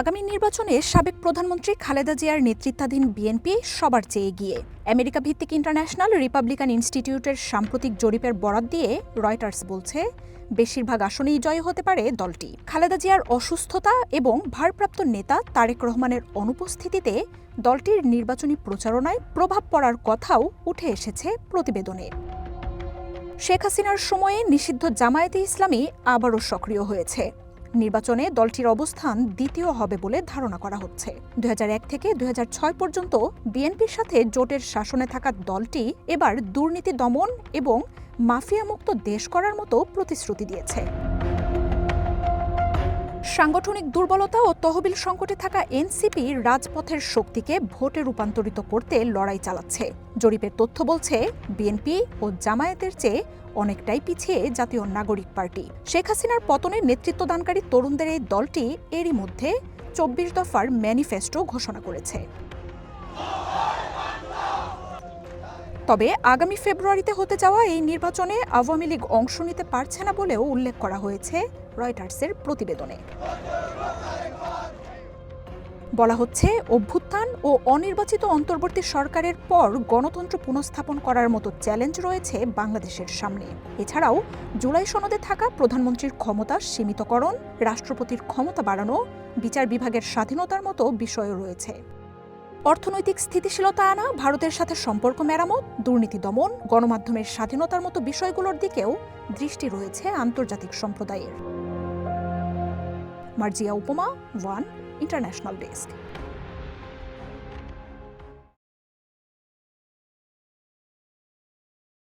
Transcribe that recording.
আগামী নির্বাচনে সাবেক প্রধানমন্ত্রী খালেদা জিয়ার নেতৃত্বাধীন বিএনপি সবার চেয়ে এগিয়ে। আমেরিকা ভিত্তিক ইন্টারন্যাশনাল রিপাবলিকান ইনস্টিটিউটের সাম্প্রতিক জরিপের বরাত দিয়ে রয়টার্স বলছে, বেশিরভাগ আসনেই জয় হতে পারে দলটি। খালেদা জিয়ার অসুস্থতা এবং ভারপ্রাপ্ত নেতা তারেক রহমানের অনুপস্থিতিতে দলটির নির্বাচনী প্রচারণায় প্রভাব পড়ার কথাও উঠে এসেছে প্রতিবেদনে। শেখ হাসিনার সময়ে নিষিদ্ধ জামায়াতে ইসলামী আবারও সক্রিয় হয়েছে। নির্বাচনে দলটির অবস্থান দ্বিতীয় হবে বলে ধারণা করা হচ্ছে। দু হাজার এক থেকে দু হাজার ছয় পর্যন্ত বিএনপির সাথে জোটের শাসনে থাকা দলটি এবার দুর্নীতি দমন এবং মাফিয়ামুক্ত দেশ করার মতো প্রতিশ্রুতি দিয়েছে। সাংগঠনিক দুর্বলতা ও তহবিল সংকটে থাকা এনসিপি রাজপথের শক্তিকে ভোটে রূপান্তরিত করতে লড়াই চালাচ্ছে। জরিপের তথ্য বলছে, বিএনপি ও জামায়াতের চেয়ে অনেকটাই পিছিয়ে জাতীয় নাগরিক পার্টি। শেখ হাসিনার পতনে নেতৃত্বদানকারী তরুণদের এই দলটি এরই মধ্যে চব্বিশ দফার ম্যানিফেস্টো ঘোষণা করেছে। তবে আগামী ফেব্রুয়ারিতে হতে যাওয়া এই নির্বাচনে আওয়ামী লীগ অংশ নিতে পারছে না বলেও উল্লেখ করা হয়েছে রয়টার্সের প্রতিবেদনে। বলা হচ্ছে, অভ্যুত্থান ও অনির্বাচিত অন্তর্বর্তী সরকারের পর গণতন্ত্র পুনঃস্থাপন করার মতো চ্যালেঞ্জ রয়েছে বাংলাদেশের সামনে। এছাড়াও, জুলাই সনদে থাকা প্রধানমন্ত্রীর ক্ষমতা সীমিতকরণ, রাষ্ট্রপতির ক্ষমতা বাড়ানো, বিচার বিভাগের স্বাধীনতার মতো বিষয়ও রয়েছে। অর্থনৈতিক স্থিতিশীলতা আনা, ভারতের সাথে সম্পর্ক মেরামত, দুর্নীতি দমন, গণমাধ্যমের স্বাধীনতার মতো বিষয়গুলোর দিকেও দৃষ্টি রয়েছে আন্তর্জাতিক সম্প্রদায়ের। মার্জিয়া উপমা, ওয়ান ইন্টারন্যাশনাল ডেস্ক।